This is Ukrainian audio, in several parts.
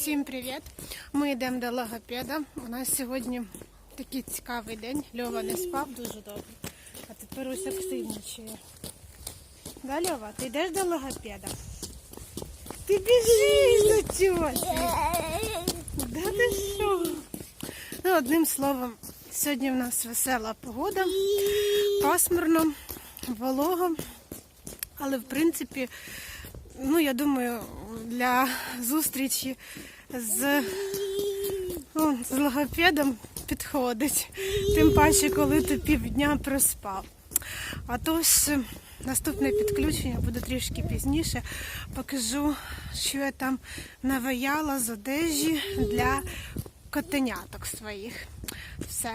Всім привіт! Ми йдемо до логопеда. У нас сьогодні такий цікавий день. Льова не спав дуже добре. А тепер ось активничає. Да, Льова, ти йдеш до логопеда? Ти біжиш до тьоті. Да ти що? Ну, одним словом, сьогодні в нас весела погода, пасмурно, волого. Але в принципі, ну я думаю, для зустрічі з, ну, з логопедом підходить. Тим паче, коли ти півдня проспав. А тож, наступне підключення буде трішки пізніше. Покажу, що я там наваяла з одежі для котеняток своїх. Все.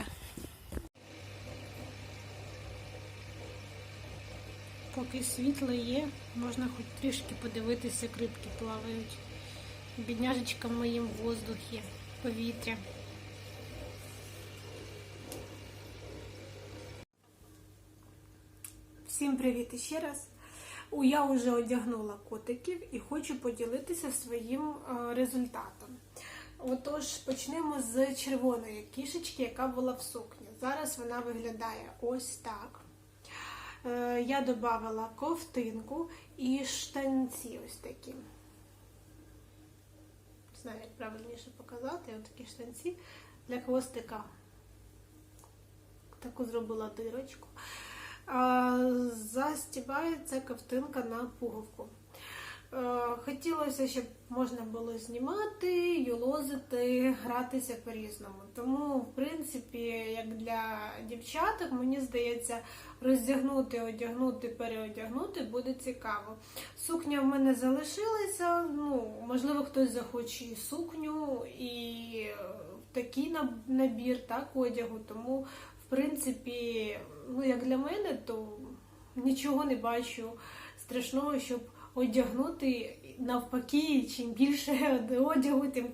Поки світло є, можна хоч трішки подивитися, як рибки плавають. Бідняжечка в моїм воздухі, повітря. Всім привіт ще раз. Я вже одягнула котиків і хочу поділитися своїм е, результатом. Отож, почнемо з червоної кішечки, яка була в сукні. Зараз вона виглядає ось так. Е, Я додавала ковтинку і штанці ось такі. Не знаю, як правильніше показати, ось такі штанці для хвостика. Таку зробила дирочку. Застібається ковтинка на пуговку. Е, Хотілося, щоб можна було знімати, юлозити, гратися по-різному. Тому, в принципі, як для дівчаток, мені здається, роздягнути, одягнути, переодягнути буде цікаво. Сукня в мене залишилася. Ну, можливо, хтось захоче і сукню, і такий набір так, одягу. Тому, в принципі, ну, як для мене, то нічого не бачу страшного, щоб одягнути навпаки, чим більше одягу, тим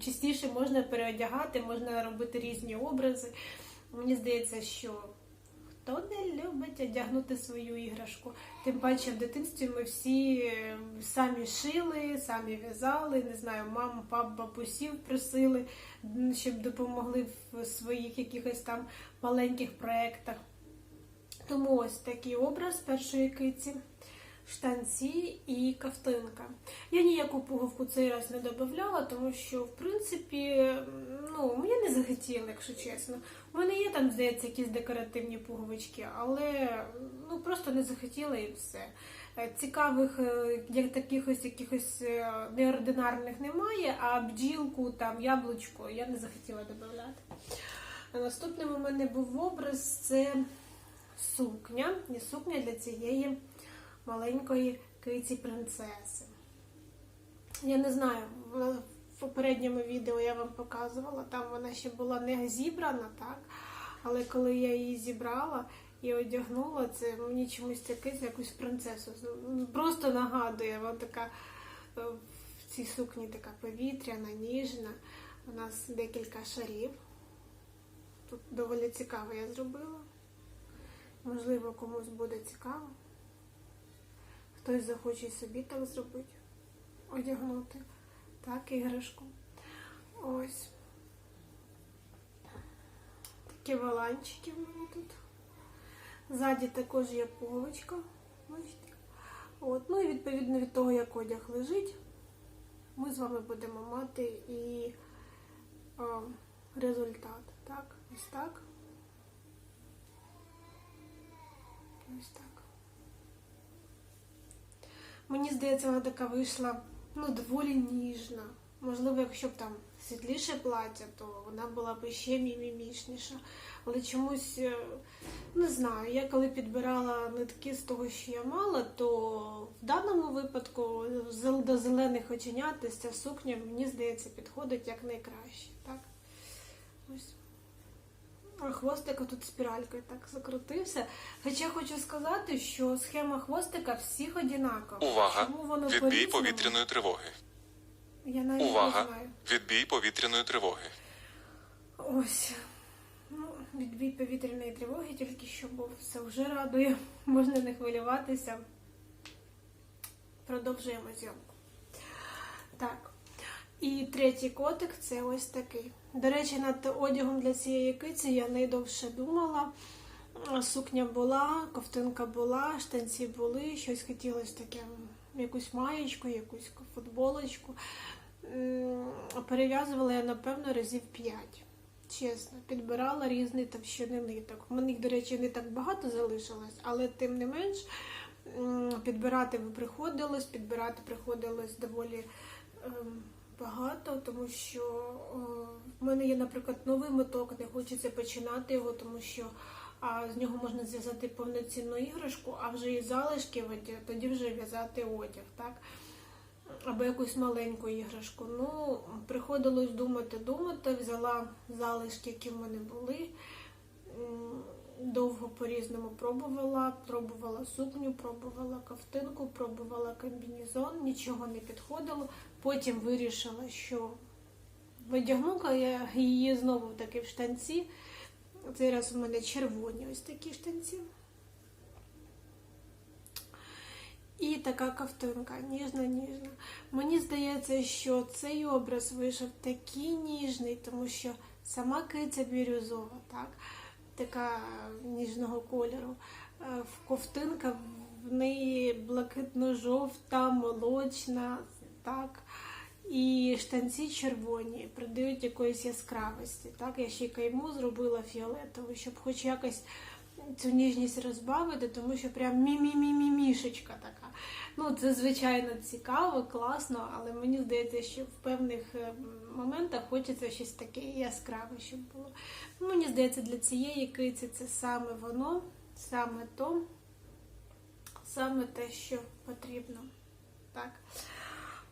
частіше можна переодягати, можна робити різні образи. Мені здається, що хто не любить одягнути свою іграшку. Тим паче в дитинстві ми всі е, самі шили, самі в'язали, не знаю, маму, пап, бабусів просили, щоб допомогли в своїх якихось там маленьких проєктах. Тому ось такий образ першої киці, штанці і кафтинка. Я ніяку пуговку цей раз не додавала, тому що, в принципі, ну, мені не захотіло, якщо чесно. У мене є там, здається, якісь декоративні пуговички, але ну, просто не захотіла і все. Е, Цікавих, е, як таких ось якихось е, неординарних немає, а бджілку, там, яблучко я не захотіла додавати. Наступним у мене був образ це сукня. І сукня для цієї маленької киці принцеси. Я не знаю, в попередньому відео я вам показувала, там вона ще була не зібрана, так? Але коли я її зібрала і одягнула, це мені чомусь киця якусь принцесу. Просто нагадує, вона така е, в цій сукні така повітряна, ніжна. У нас декілька шарів. Тут доволі цікаво я зробила. Можливо, комусь буде цікаво. Хтось захоче собі так зробити, одягнути. Так, іграшку. Ось. Такі валанчики в мене тут. Ззаді також є полочка. От. Ну і відповідно від того, як одяг лежить, ми з вами будемо мати і а, результат. Так, ось так. Ось так. Мені здається, вона така вийшла ну, доволі ніжна. Можливо, якщо б там світліше плаття, то вона була б ще мімімішніша. Але чомусь, е, не знаю, я коли підбирала нитки з того, що я мала, то в даному випадку до зелених оченят ця сукня, мені здається, підходить як найкраще. Так? Ось. А хвостик тут спіралькою так закрутився. Хоча хочу сказати, що схема хвостика всіх одинакова. Увага! Відбій повітряної тривоги. Я навіть не Увага! знаю. Відбій повітряної тривоги. Ось. Ну, відбій повітряної тривоги тільки що був. Все вже радує. Можна не хвилюватися. Продовжуємо зйомку. Так. І третій котик це ось такий. До речі, над одягом для цієї киці я найдовше думала. Сукня була, ковтинка була, штанці були, щось хотілося таке, якусь маєчку, якусь футболочку. Перев'язувала я, напевно, разів 5. Чесно, підбирала різні товщини ниток. У мене їх, до речі, не так багато залишилось, але тим не менш підбирати приходилось, підбирати приходилось доволі ем, багато, тому що е, в мене є, наприклад, новий моток, не хочеться починати його, тому що а, з нього можна зв'язати повноцінну іграшку, а вже і залишки тоді вже в'язати одяг, так? Або якусь маленьку іграшку. Ну, приходилось думати, думати, взяла залишки, які в мене були. Довго по-різному пробувала, пробувала сукню, пробувала ковтинку, пробувала комбінезон, нічого не підходило. Потім вирішила, що видягну-ка я її знову таки в штанці. Цей раз у мене червоні ось такі штанці. І така ковтинка, ніжна, ніжна. Мені здається, що цей образ вийшов такий ніжний, тому що сама киця бірюзова, так? Така ніжного кольору. Е, В ковтинка в неї блакитно-жовта, молочна, так. І штанці червоні, придають якоїсь яскравості. Так, я ще й кайму зробила фіолетову, щоб хоч якось цю ніжність розбавити, тому що прям мі-мі-мі-мі-мішечка така. Ну, це звичайно цікаво, класно, але мені здається, що в певних е, моментах хочеться щось таке яскраве, щоб було. Ну, Мені здається, для цієї киці це саме воно, саме то, саме те, що потрібно. Так.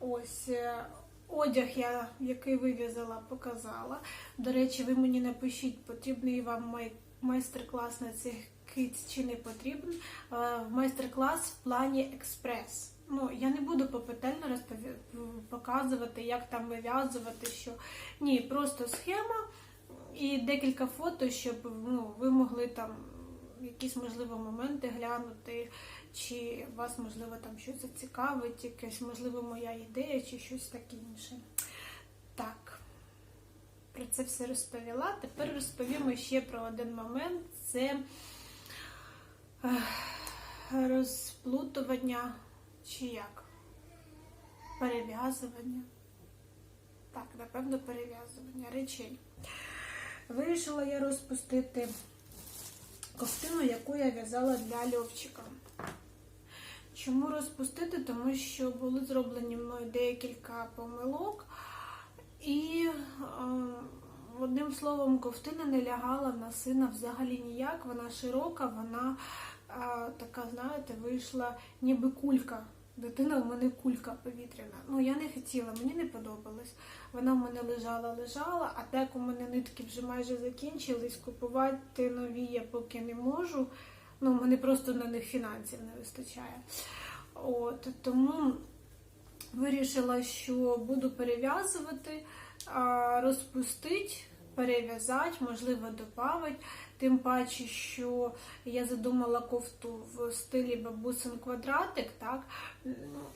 Ось. е, Одяг я, який вив'язала, показала. До речі, ви мені напишіть, потрібний вам май- майстер-клас на цих киць чи не потрібен. Е, Майстер-клас в плані експрес. Ну, я не буду попетельно показувати, як там вив'язувати, що ні, просто схема і декілька фото, щоб ну, ви могли там якісь можливо моменти глянути, чи вас можливо там щось зацікавить, якась можливо моя ідея, чи щось таке інше. Так, про це все розповіла. Тепер розповімо ще про один момент: це розплутування чи як? Перев'язування. Так, напевно, перев'язування речей. Вирішила я розпустити ковтину, яку я в'язала для Льовчика. Чому розпустити? Тому що були зроблені мною декілька помилок, і е, одним словом, ковтина не лягала на сина взагалі ніяк. Вона широка, вона е, така, знаєте, вийшла ніби кулька. Дитина в мене кулька повітряна. Ну я не хотіла, мені не подобалось. Вона в мене лежала, лежала, а так у мене нитки вже майже закінчились. Купувати нові я поки не можу. Ну, мене просто на них фінансів не вистачає. От тому вирішила, що буду перев'язувати, розпустити, перев'язати, можливо, додати. Тим паче, що я задумала кофту в стилі бабусин квадратик, так?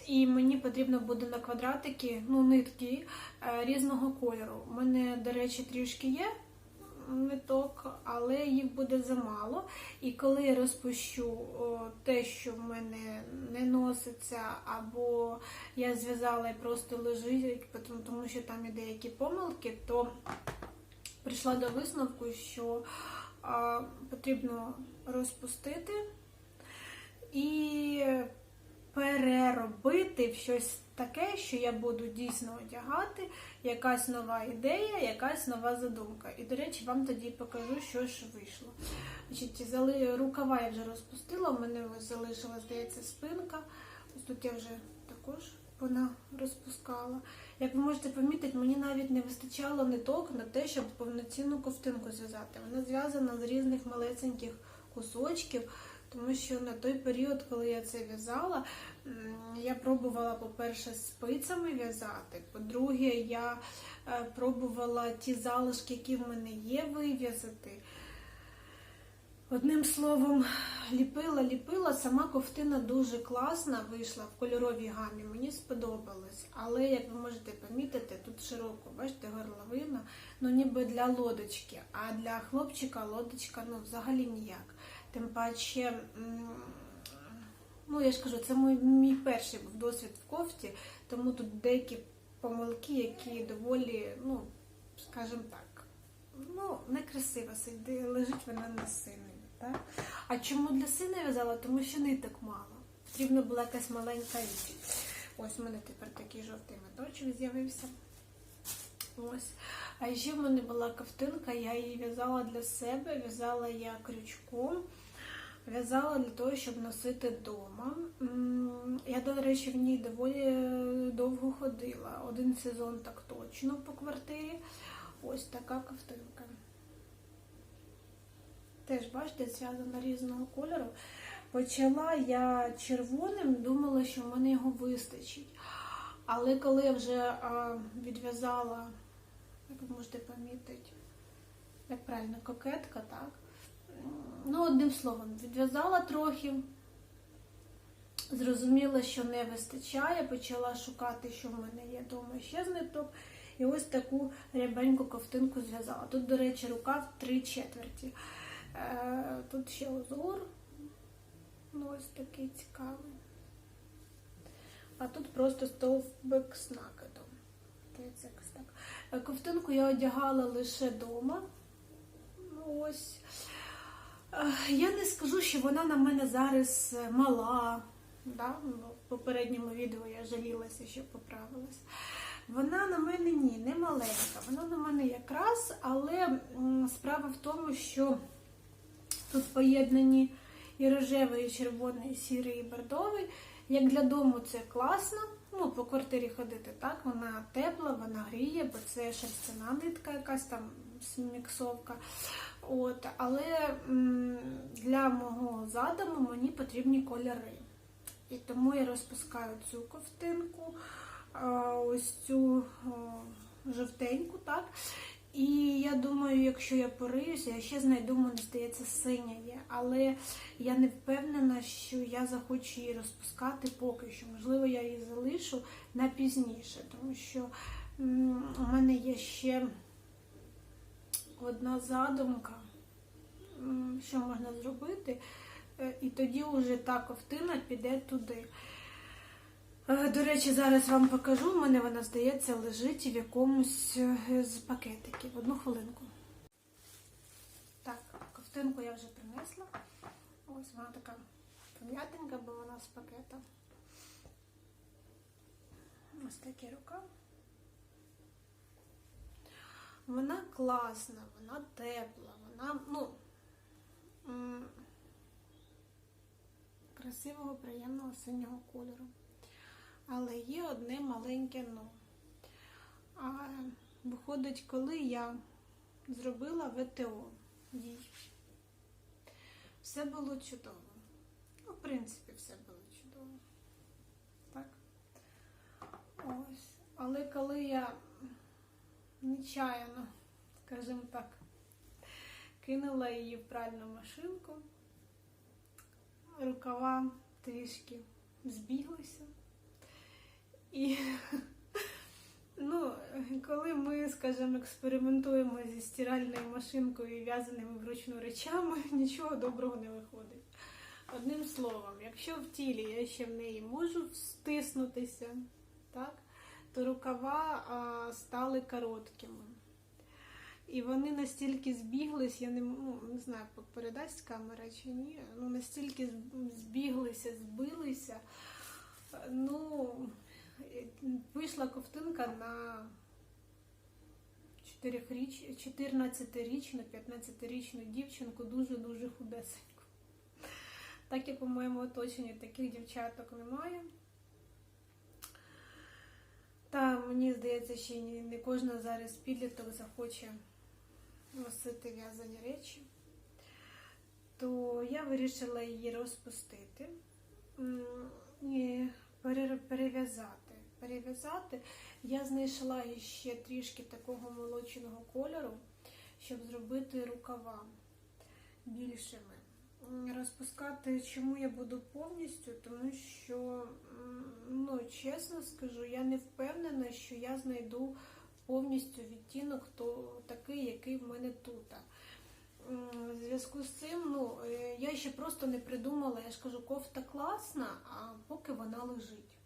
І мені потрібно буде на квадратики ну, нитки е, різного кольору. У мене, до речі, трішки є ниток, але їх буде замало. І коли я розпущу те, що в мене не носиться, або я зв'язала і просто лежить, тому- що там є деякі помилки, то прийшла до висновку, що потрібно розпустити і переробити в щось таке, що я буду дійсно одягати, якась нова ідея, якась нова задумка. І, до речі, вам тоді покажу, що ж вийшло. Значить, зали... рукава я вже розпустила, у мене ось залишилась, здається, спинка. Ось тут я вже також вона розпускала. Як ви можете помітити, мені навіть не вистачало ниток на те, щоб повноцінну ковтинку зв'язати. Вона зв'язана з різних малесеньких кусочків, тому що на той період, коли я це в'язала, я пробувала, по-перше, спицями в'язати. По-друге, я е, пробувала ті залишки, які в мене є, вив'язати. Одним словом, ліпила, ліпила. Сама ковтина дуже класна вийшла в кольоровій гамі. Мені сподобалось. Але, як ви можете помітити, тут широко, бачите, горловина, ну ніби для лодочки. А для хлопчика лодочка ну, взагалі ніяк. Тим паче, ну я ж кажу, це мій, мій перший був досвід в кофті, тому тут деякі помилки, які доволі, ну, скажімо так, ну, некрасиво сидить, лежить вона на синові. Так? А чому для сина в'язала? Тому що ниток мало. Потрібна була якась маленька річ. Ось у мене тепер такий жовтий меточок з'явився. Ось. А ще в мене була ковтинка, я її в'язала для себе, в'язала я крючком. В'язала для того, щоб носити вдома. Я, до речі, в ній доволі довго ходила. Один сезон так точно по квартирі. Ось така ковтинка. Теж, бачите, зв'язана різного кольору. Почала я червоним, думала, що в мене його вистачить. Але коли я вже відв'язала, як ви можете помітити, як правильно, кокетка, так? Ну, одним словом, відв'язала трохи, зрозуміла, що не вистачає, почала шукати, що в мене є вдома ще з ниток. І ось таку рябеньку ковтинку зв'язала. Тут, до речі, рукав три четверті. Е, Тут ще узор. Ну, ось такий цікавий. А тут просто стовбик з накидом. Здається, якось так. Е, Ковтинку я одягала лише вдома. Ось. Е, Я не скажу, що вона на мене зараз мала. Да? Ну, В попередньому відео я жалілася, що поправилась. Вона на мене ні, не маленька. Вона на мене якраз, але справа в тому, що тут поєднані і рожевий, і червоний, і сірий, і бордовий. Як для дому це класно. Ну, по квартирі ходити, так? Вона тепла, вона гріє, бо це шерстяна нитка, якась там міксовка. От, але для мого задуму мені потрібні кольори. І тому я розпускаю цю ковтинку, ось цю жовтеньку, так? І я думаю, якщо я пориюся, я ще знайду, мені здається, синя є. Але я не впевнена, що я захочу її розпускати поки що. Можливо, я її залишу на пізніше, тому що у мене є ще одна задумка, що можна зробити. Е, І тоді вже та ковтина піде туди. Е, До речі, зараз вам покажу. У мене вона, здається, лежить в якомусь е, з пакетиків. Одну хвилинку. Так, ковтинку я вже принесла. Ось вона така пом'ятенька, бо вона з пакета. Ось такий рукав. Вона класна, вона тепла, вона, ну, красивого, приємного синього кольору. Але є одне маленьке но. А виходить, коли я зробила ВТО їй, все було чудово. Ну, в принципі, все було чудово. Так. Ось. Але коли я нечаянно, скажімо так, кинула її в пральну машинку, рукава трішки збіглися. І ну, коли ми, скажімо, експериментуємо зі стиральною машинкою і в'язаними вручну речами, нічого доброго не виходить. Одним словом, якщо в тілі я ще в неї можу встиснутися, так, то рукава а, стали короткими. І вони настільки збіглись, я не, ну, не знаю, передасть камера чи ні, ну настільки збіглися, збилися. Ну, вийшла ковтинка на 14-річну, 15-річну дівчинку, дуже-дуже худесеньку. Так як у моєму оточенні таких дівчаток немає. Та мені здається, що не кожна зараз підліток захоче носити в'язані речі. То я вирішила її розпустити і перев'язати. Перев'язати я знайшла ще трішки такого молоченого кольору, щоб зробити рукава більшими. розпускати, чому я буду повністю, тому що, ну, чесно скажу, я не впевнена, що я знайду повністю відтінок то, такий, який в мене тут. В зв'язку з цим, ну, е, я ще просто не придумала, я ж кажу, кофта класна, а поки вона лежить.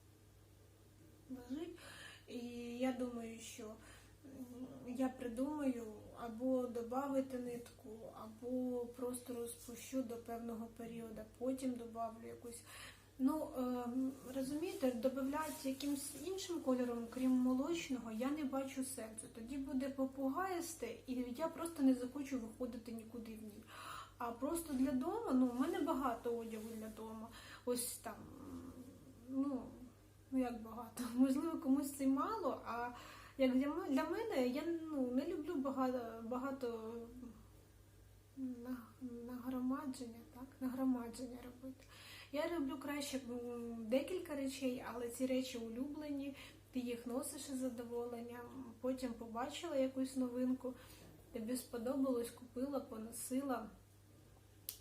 Лежить. І я думаю, що я придумаю або додати нитку, або просто розпущу до певного періоду, потім додавлю якусь. Ну, ем, розумієте, додати якимось іншим кольором, крім молочного, я не бачу сенсу. Тоді буде попугаїсте, і я просто не захочу виходити нікуди в ній. А просто для дому, ну, у мене багато одягу для дому. Ось там, ну, ну як багато. Можливо, комусь це мало, а як для, для мене, я ну, не люблю багато, багато нагромадження, так? Нагромадження робити. Я люблю краще декілька речей, але ці речі улюблені, ти їх носиш із задоволенням, потім побачила якусь новинку, тобі сподобалось, купила, поносила,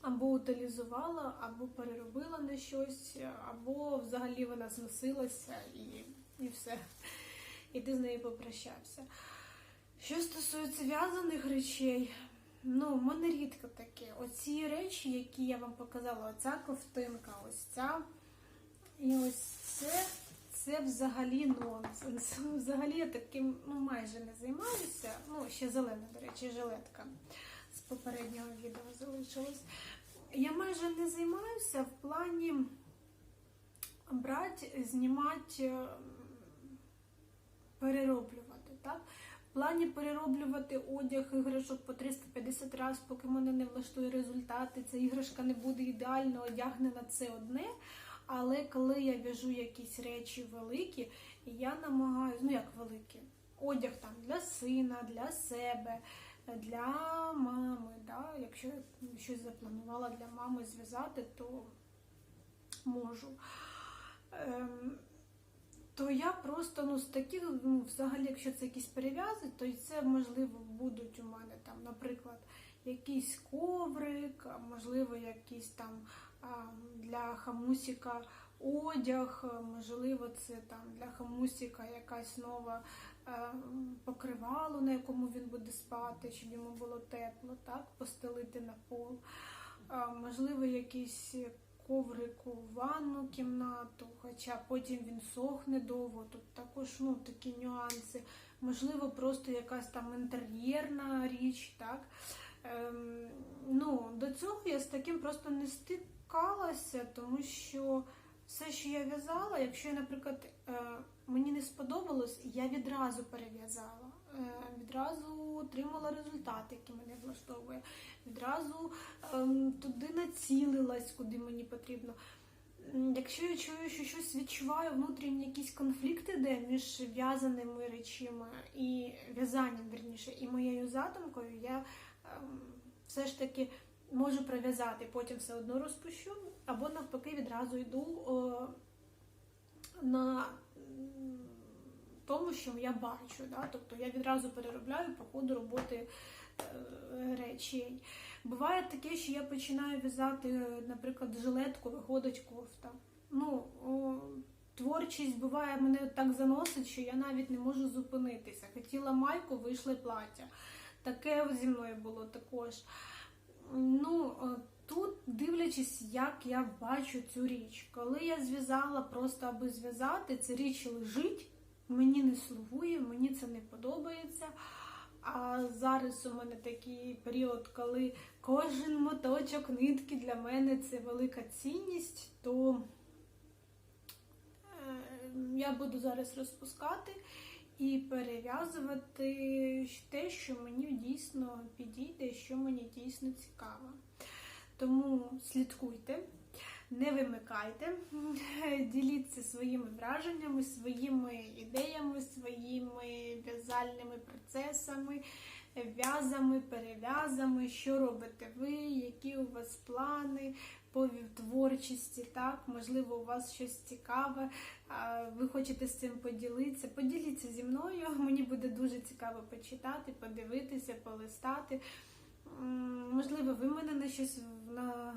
або утилізувала, або переробила на щось, або взагалі вона зносилася і, і все. І ти з нею попрощався. Що стосується в'язаних речей, ну, в мене рідко таке. Оці речі, які я вам показала, оця ковтинка, ось ця. І ось це, це взагалі нонсенс. Взагалі я таким ну, майже не займаюся. Ну, ще зелена, до речі, жилетка попереднього відео залишилась. Я майже не займаюся в плані брати, знімати, перероблювати. Так? В плані перероблювати одяг іграшок по 350 разів, поки мене не влаштує результати. Ця іграшка не буде ідеально одягнена, це одне. Але коли я в'яжу якісь речі великі, я намагаюся, ну як великі, одяг там для сина, для себе, для мами. Да? Якщо я щось запланувала для мами зв'язати, то можу. Ем, то я просто ну з таких, ну взагалі, якщо це якісь перев'язи, то це можливо будуть у мене там, наприклад, якийсь коврик, можливо, якийсь там для хамусіка одяг, можливо, це там для хамусіка якась нова покривало, на якому він буде спати, щоб йому було тепло, так, постелити на пол. Можливо, якийсь коврик у ванну кімнату, хоча потім він сохне довго. Тут також ну, такі нюанси. Можливо, просто якась там інтер'єрна річ, так. Ем, ну, до цього я з таким просто не стикалася, тому що все, що я в'язала, якщо, наприклад, е, мені не сподобалось, я відразу перев'язала. Е, відразу отримала результат, який мене влаштовує. Відразу ем, туди націлилась, куди мені потрібно. Якщо я чую, що щось відчуваю, внутрішні якісь конфлікти, де між в'язаними речима і в'язанням, верніше, і моєю задумкою, я ем, все ж таки можу пров'язати, потім все одно розпущу, або навпаки відразу йду о, на тому, що я бачу. Да? Тобто я відразу переробляю по ходу роботи е, речей. Буває таке, що я починаю в'язати, наприклад, жилетку, виходить кофта. Ну, о, творчість буває, мене так заносить, що я навіть не можу зупинитися. Хотіла майку, вийшло плаття. Таке зі мною було також. Ну, е, тут дивлячись, як я бачу цю річ. Коли я зв'язала просто аби зв'язати, ця річ лежить, мені не слугує, мені це не подобається. А зараз у мене такий період, коли кожен моточок нитки для мене це велика цінність, то е, я буду зараз розпускати і перев'язувати те, що мені дійсно підійде, що мені дійсно цікаво. Тому слідкуйте, не вимикайте, діліться своїми враженнями, своїми ідеями, своїми в'язальними процесами, в'язами, перев'язами, що робите ви, які у вас плани по творчості, так, можливо, у вас щось цікаве, ви хочете з цим поділитися. Поділіться зі мною, мені буде дуже цікаво почитати, подивитися, полистати. Можливо, ви мене на щось на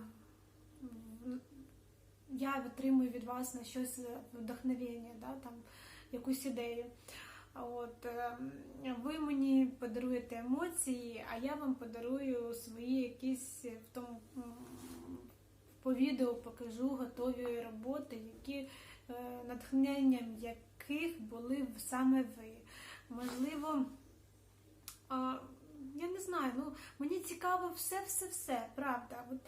я отримую від вас на щось вдохновення, да, там, якусь ідею. От, е, ви мені подаруєте емоції, а я вам подарую свої якісь в тому по відео покажу готові роботи, які е, натхненням яких були саме ви. Можливо, я не знаю, ну мені цікаво все-все-все, правда. От,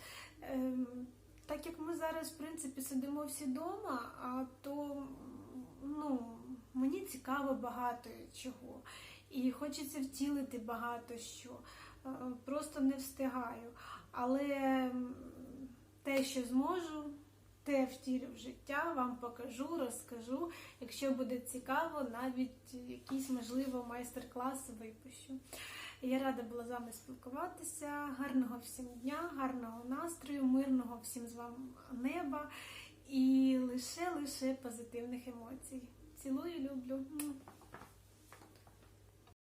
ем, так як ми зараз, в принципі, сидимо всі вдома, то ну, мені цікаво багато чого. І хочеться втілити багато що. Е, Просто не встигаю. Але те, що зможу, те втілю в життя, вам покажу, розкажу. Якщо буде цікаво, навіть якийсь, можливо, майстер-клас випущу. Я рада була з вами спілкуватися. Гарного всім дня, гарного настрою, мирного всім з вами неба і лише лише позитивних емоцій. Цілую, люблю.